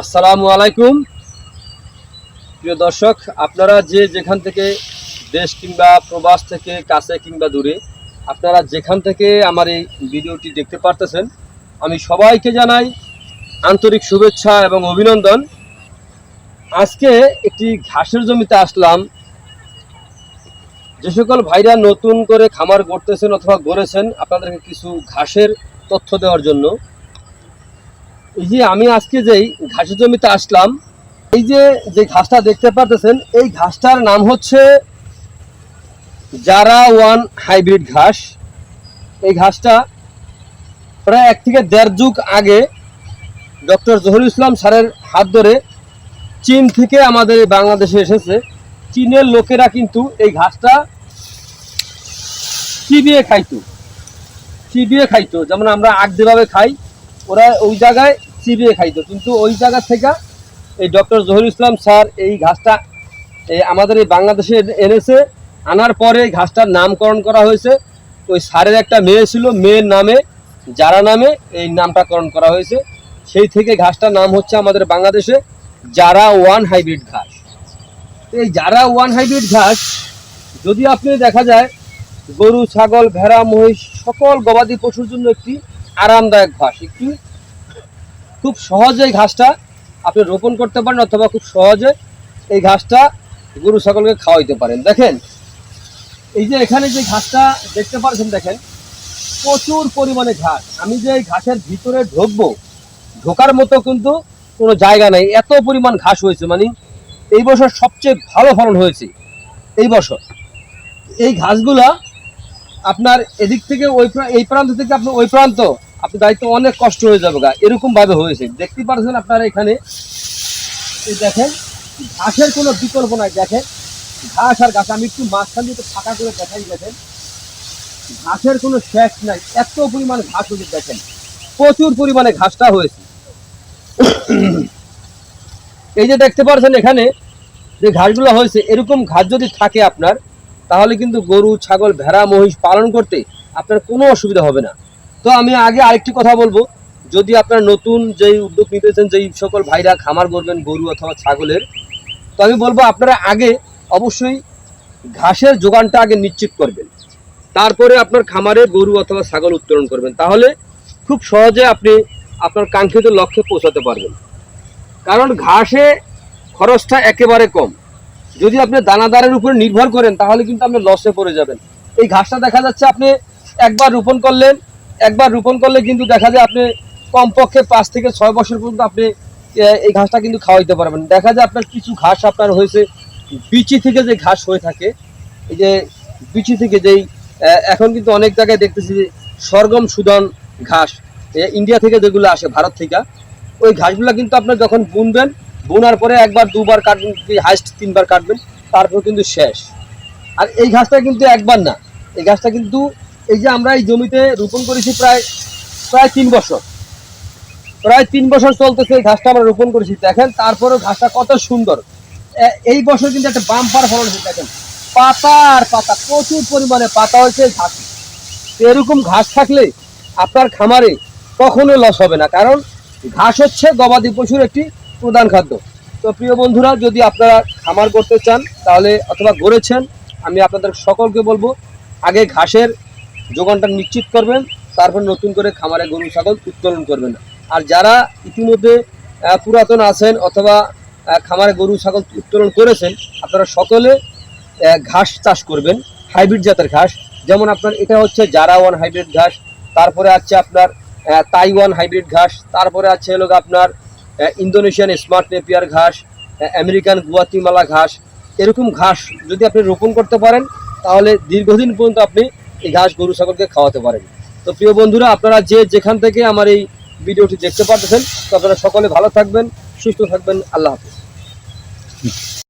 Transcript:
আসসালামু আলাইকুম। প্রিয় দর্শক, আপনারা যে যেখান থেকে দেশ কিংবা প্রবাস থেকে কাছে কিংবা দূরে, আপনারা যেখান থেকে আমার এই ভিডিওটি দেখতে পারতেছেন, আমি সবাইকে জানাই আন্তরিক শুভেচ্ছা এবং অভিনন্দন। আজকে একটি ঘাসের জমিতে আসলাম। যে সকল ভাইরা নতুন করে খামার গড়তেছেন অথবা গড়েছেন, আপনাদেরকে কিছু ঘাসের তথ্য দেওয়ার জন্য। যে আমি আজকে যেই ঘাসের জমিতে আসলাম, এই যে যে ঘাসটা দেখতে পারতেছেন, এই ঘাসটার নাম হচ্ছে জারা ওয়ান হাইব্রিড ঘাস। এই ঘাসটা প্রায় এক থেকে দেড় যুগ আগে ডক্টর জহুরুল ইসলাম স্যারের হাত ধরে চীন থেকে আমাদের বাংলাদেশে এসেছে। চীনের লোকেরা কিন্তু এই ঘাসটা চিবিয়ে খাইতো? চিবিয়ে খাইতো? যেমন আমরা আগ যেভাবে খাই, ওরা ওই জায়গায় চিবিয়ে খাইতো। কিন্তু ওই জায়গা থেকে এই ডক্টর জহুর ইসলাম স্যার এই ঘাসটা, এই আমাদের এই বাংলাদেশে এনেছে। আনার পরে এই ঘাসটার নামকরণ করা হয়েছে। ওই স্যারের একটা মেয়ে ছিল, মেয়ের নামে, যারা নামে এই নামটাকরণ করা হয়েছে। সেই থেকে ঘাসটার নাম হচ্ছে আমাদের বাংলাদেশে যারা ওয়ান হাইব্রিড ঘাস। এই যারা ওয়ান হাইব্রিড ঘাস, যদি আপনি দেখা যায়, গরু, ছাগল, ভেড়া, মহিষ, সকল গবাদি পশুর জন্য একটি আরামদায়ক ঘাস, একটি খুব সহজে এই ঘাসটা আপনি রোপণ করতে পারেন অথবা খুব সহজে এই ঘাসটা গরু ছাগলকে খাওয়াইতে পারেন। দেখেন, এই যে এখানে যে ঘাসটা দেখতে পাচ্ছেন দেখেন, প্রচুর পরিমাণে ঘাস। আমি যে এই ঘাসের ভিতরে ঢুকবো, ঢোকার মতো কিন্তু কোনো জায়গা নেই। এত পরিমাণ ঘাস হয়েছে মানে এই বছর সবচেয়ে ভালো ফলন হয়েছে। এই বছর। এই ঘাসগুলা আপনার এদিক থেকে ওই এই প্রান্ত থেকে আপনার ওই প্রান্ত আপনি দায়িত্ব অনেক কষ্ট হয়ে যাবে গা। এরকম ভাবে হয়েছে। দেখতে পাচ্ছেন আপনারা এখানে? এই দেখেন, ঘাসের কোনো বিকল্প নাই। দেখেন, ঘাস আর ঘাস আমি একটু মাঝখান দিয়ে ফাঁকা করে দেখাই, দেখেন। ঘাসের কোনো শেষ নাই। এত পরিমাণ ঘাস হয়েছে, দেখেন। প্রচুর পরিমাণে ঘাসটা হয়েছে। এই যে দেখতে পাচ্ছেন এখানে, যে ঘাসগুলো হয়েছে, এরকম ঘাস যদি থাকে আপনার, তাহলে কিন্তু গরু, ছাগল, ভেড়া, মহিষ পালন করতে আপনার কোনো অসুবিধা হবে না। তো আমি আগে আরেকটি কথা বলব। যদি আপনার নতুন যেই উদ্যোগ নিতেছেন যেই সকল ভাইরা, খামার করবেন গরু অথবা ছাগলের, তো আমি বলব আপনারা আগে অবশ্যই ঘাসের যোগানটা আগে নিশ্চিত করবেন। তারপরে আপনার খামারে গরু অথবা ছাগল উত্তোলন করবেন। তাহলে খুব সহজে আপনি আপনার কাঙ্ক্ষিত লক্ষ্যে পৌঁছাতে পারবেন। কারণ ঘাসে খরচটা একেবারে কম। যদি আপনি দানাদারের উপরে নির্ভর করেন, তাহলে কিন্তু আপনি লসে পড়ে যাবেন। এই ঘাসটা দেখা যাচ্ছে আপনি একবার রোপণ করলেন একবার রোপণ করলে কিন্তু দেখা যায় আপনি কমপক্ষে পাঁচ থেকে ছয় বছর পর্যন্ত আপনি এই ঘাসটা কিন্তু খাওয়াইতে পারবেন। দেখা যায় আপনার কিছু ঘাস আপনার হয়েছে, বিচি থেকে যে ঘাস হয়ে থাকে, এই যে বিচি থেকে যেই এখন কিন্তু অনেক জায়গায় দেখতেছি যে সরগম সুদন ঘাস ইন্ডিয়া থেকে যেগুলো আসে, ভারত থেকে, ওই ঘাসগুলো কিন্তু আপনার যখন বুনবেন, বোনার পরে একবার, দুবার কাটবেন হাইস্ট তিনবার কাটবেন, তারপর কিন্তু শেষ। আর এই ঘাসটা কিন্তু একবার না, এই ঘাসটা কিন্তু এই যে আমরা এই জমিতে রোপণ করেছি প্রায় প্রায় তিন বছর। প্রায় তিন বছর চলতেছে এই ঘাসটা আমরা রোপণ করেছি। দেখেন, তারপরেও ঘাসটা কত সুন্দর। এই বছর কিন্তু একটা বাম্পার ফলন হয়েছে, দেখেন। পাতা আর পাতা, প্রচুর পরিমাণে পাতা হয়েছে ঘাস। এরকম ঘাস থাকলে আপনার খামারে কখনো লস হবে না, কারণ ঘাস হচ্ছে গবাদি পশুর একটি প্রধান খাদ্য। তো প্রিয় বন্ধুরা, যদি আপনারা খামার করতে চান, তাহলে অথবা গড়েছেন, আমি আপনাদের সকলকে বলব, আগে ঘাসের যোগানটা নিশ্চিত করবেন, তারপর নতুন করে খামারে গরু, ছাগল উত্তোলন করবেন। আর যারা ইতিমধ্যে পুরাতন আছেন অথবা খামারে গরু, ছাগল উত্তোলন করেছেন, আপনারা সকলে ঘাস চাষ করবেন, হাইব্রিড জাতের ঘাস। যেমন আপনার এটা হচ্ছে জারা ওয়ান হাইব্রিড ঘাস, তারপরে আছে আপনার তাইওয়ান হাইব্রিড ঘাস, তারপরে আছে হলো আপনার ইন্দোনেশিয়ান স্মার্ট নেপিয়ার ঘাস আমেরিকান গুয়াতিমালা ঘাস। এরকম ঘাস যদি আপনি রোপণ করতে পারেন, তাহলে দীর্ঘদিন পর্যন্ত আপনি এই ঘাস গরু ছাগলকে খাওয়াতে পারেন। তো প্রিয় বন্ধুরা, আপনারা যে যেখান থেকে আমার এই ভিডিওটি দেখতে পারতেছেন, তো আপনারা সকলে ভালো থাকবেন, সুস্থ থাকবেন, আল্লাহ হাফিজ।